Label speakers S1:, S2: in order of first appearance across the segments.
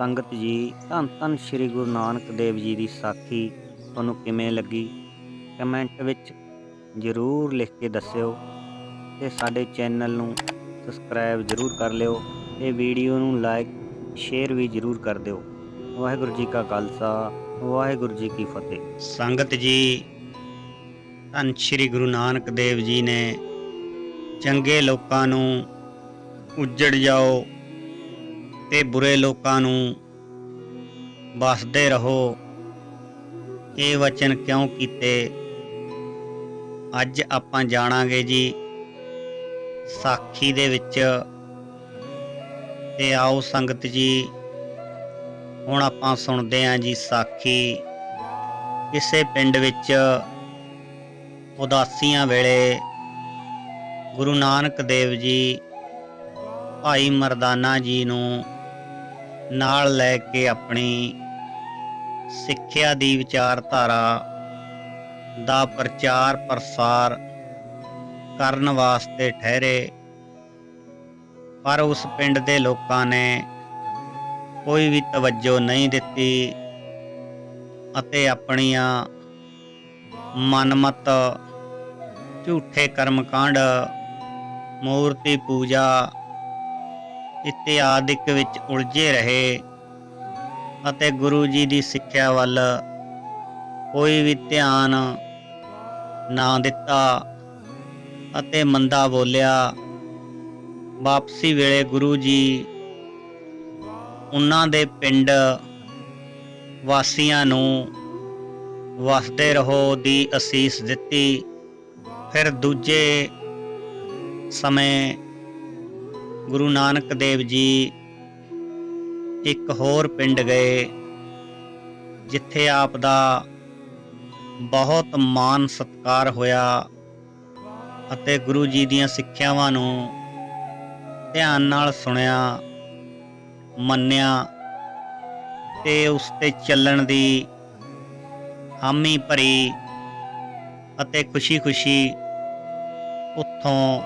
S1: ਸੰਗਤ ਜੀ, ਧੰਨ ਧੰਨ ਸ੍ਰੀ ਗੁਰੂ ਨਾਨਕ ਦੇਵ ਜੀ ਦੀ ਸਾਖੀ ਤੁਹਾਨੂੰ ਕਿਵੇਂ ਲੱਗੀ? ਕਮੈਂਟ ਵਿੱਚ ਜ਼ਰੂਰ ਲਿਖ ਕੇ ਦੱਸਿਓ ਤੇ ਸਾਡੇ ਚੈਨਲ ਨੂੰ ਸਬਸਕ੍ਰਾਈਬ ਜ਼ਰੂਰ ਕਰ ਲਿਓ ਤੇ ਵੀਡੀਓ ਨੂੰ ਲਾਈਕ, ਸ਼ੇਅਰ ਵੀ ਜ਼ਰੂਰ ਕਰ ਦਿਓ। ਵਾਹਿਗੁਰੂ ਜੀ ਕਾ ਖਾਲਸਾ, ਵਾਹਿਗੁਰੂ ਜੀ ਕੀ ਫਤਿਹ। ਸੰਗਤ ਜੀ, ਧੰਨ ਸ੍ਰੀ ਗੁਰੂ ਨਾਨਕ ਦੇਵ ਜੀ ਨੇ ਚੰਗੇ ਲੋਕਾਂ ਨੂੰ ਉੱਜੜ ਜਾਓ ਤੇ ਬੁਰੇ ਲੋਕਾਂ ਨੂੰ ਬਸਦੇ ਰਹੋ। ਇਹ ਵਚਨ ਕਿਉਂ ਕੀਤੇ? ਅੱਜ ਆਪਾਂ ਜਾਣਾਂਗੇ ਜੀ, ਸਾਖੀ ਦੇ ਵਿੱਚ। ਤੇ ਆਓ ਸੰਗਤ ਜੀ, ਹੁਣ ਆਪਾਂ ਸੁਣਦੇ ਆਂ ਜੀ ਸਾਖੀ। ਕਿਸੇ ਪਿੰਡ ਵਿੱਚ ਉਦਾਸੀਆਂ ਵੇਲੇ ਗੁਰੂ ਨਾਨਕ ਦੇਵ ਜੀ, ਭਾਈ ਮਰਦਾਨਾ ਜੀ ਨੂੰ ਨਾਲ ਲੈ ਕੇ ਆਪਣੀ ਸਿੱਖਿਆ ਦੀ ਵਿਚਾਰਧਾਰਾ ਦਾ ਪ੍ਰਚਾਰ ਪ੍ਰਸਾਰ ਕਰਨ ਵਾਸਤੇ ਠਹਿਰੇ। ਪਰ ਉਸ ਪਿੰਡ ਦੇ ਲੋਕਾਂ ਨੇ ਕੋਈ ਵੀ ਤਵੱਜੋ ਨਹੀਂ ਦਿੱਤੀ ਅਤੇ ਆਪਣੀਆਂ ਮਨਮਤ, ਝੂਠੇ ਕਰਮਕਾਂਡ, ਮੂਰਤੀ ਪੂਜਾ ਇਤਿਆਦਿਕ ਵਿੱਚ ਉਲਝੇ ਰਹੇ ਅਤੇ ਗੁਰੂ ਜੀ ਦੀ ਸਿੱਖਿਆ ਵੱਲ ਕੋਈ ਵੀ ਧਿਆਨ ਨਾ ਦਿੱਤਾ ਅਤੇ ਮੰਦਾ ਬੋਲਿਆ। ਵਾਪਸੀ ਵੇਲੇ ਗੁਰੂ ਜੀ ਉਹਨਾਂ ਦੇ ਪਿੰਡ ਵਾਸੀਆਂ ਨੂੰ ਵਸਦੇ ਰਹੋ ਦੀ ਅਸੀਸ ਦਿੱਤੀ। ਫਿਰ ਦੂਜੇ ਸਮੇਂ ਗੁਰੂ ਨਾਨਕ ਦੇਵ ਜੀ ਇੱਕ ਹੋਰ ਪਿੰਡ ਗਏ, ਜਿੱਥੇ ਆਪ ਦਾ ਬਹੁਤ ਮਾਨ ਸਤਕਾਰ ਹੋਇਆ ਅਤੇ ਗੁਰੂ ਜੀ ਦੀਆਂ ਸਿੱਖਿਆਵਾਂ ਨੂੰ ਧਿਆਨ ਨਾਲ ਸੁਣਿਆ, ਮੰਨਿਆ ਤੇ ਉਸ ਤੇ ਚੱਲਣ ਦੀ ਹਾਮੀ ਭਰੀ ਅਤੇ ਖੁਸ਼ੀ-ਖੁਸ਼ੀ ਉੱਥੋਂ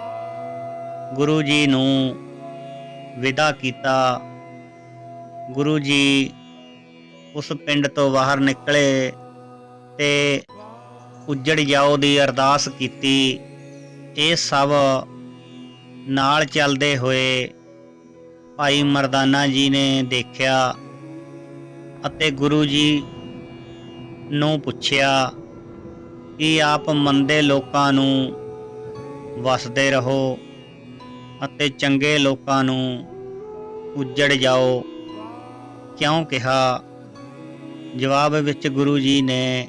S1: ਗੁਰੂ ਜੀ ਨੂੰ ਵਿਦਾ ਕੀਤਾ। ਗੁਰੂ ਜੀ ਉਸ ਪਿੰਡ ਤੋਂ ਬਾਹਰ ਨਿਕਲੇ ਤੇ ਉੱਜੜ ਜਾਓ ਦੀ ਅਰਦਾਸ ਕੀਤੀ। ਇਹ ਸਭ ਨਾਲ ਚੱਲਦੇ ਹੋਏ ਭਾਈ ਮਰਦਾਨਾ ਜੀ ਨੇ ਦੇਖਿਆ ਅਤੇ ਗੁਰੂ ਜੀ ਨੂੰ ਪੁੱਛਿਆ ਕਿ ਆਪ ਮੰਦੇ ਲੋਕਾਂ ਨੂੰ ਵਸਦੇ ਰਹੋ। ਅਤੇ ਚੰਗੇ ਲੋਕਾਂ ਨੂੰ ਉੱਜੜ ਜਾਓ। ਕਿਉਂ ਕਿਹਾ? ਜਵਾਬ ਵਿੱਚ ਗੁਰੂ ਜੀ ਨੇ,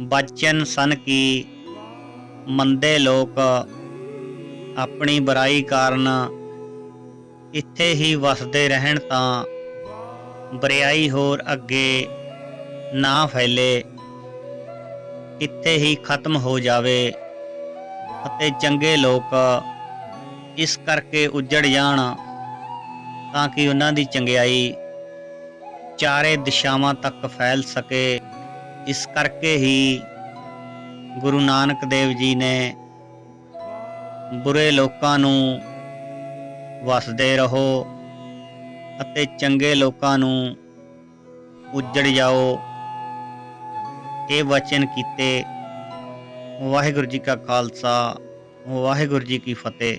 S1: ਬਚਨ ਸਨ ਕਿ ਮੰਦੇ ਲੋਕ ਆਪਣੀ ਬੁਰਾਈ ਕਾਰਨ ਇੱਥੇ ਹੀ ਵਸਦੇ ਰਹਿਣ ਤਾਂ ਬਰਿਆਈ ਹੋਰ ਅੱਗੇ ਨਾ ਫੈਲੇ, ਇੱਥੇ ਹੀ ਖਤਮ ਹੋ ਜਾਵੇ ਅਤੇ ਚੰਗੇ ਲੋਕ ਇਸ ਕਰਕੇ ਉੱਜੜ ਜਾਣ ਤਾਂ ਕਿ ਉਹਨਾਂ ਦੀ ਚੰਗਿਆਈ ਚਾਰੇ ਦਿਸ਼ਾਵਾਂ ਤੱਕ ਫੈਲ ਸਕੇ। ਇਸ ਕਰਕੇ ਹੀ ਗੁਰੂ ਨਾਨਕ ਦੇਵ ਜੀ ਨੇ ਬੁਰੇ ਲੋਕਾਂ ਨੂੰ ਵਸਦੇ ਰਹੋ ਅਤੇ ਚੰਗੇ ਲੋਕਾਂ ਨੂੰ ਉੱਜੜ ਜਾਓ। ਇਹ ਵਚਨ ਕੀਤੇ ਵਾਹਿਗੁਰੂ ਜੀ ਕਾ ਖਾਲਸਾ, ਵਾਹਿਗੁਰੂ ਜੀ ਕੀ ਫਤਿਹ।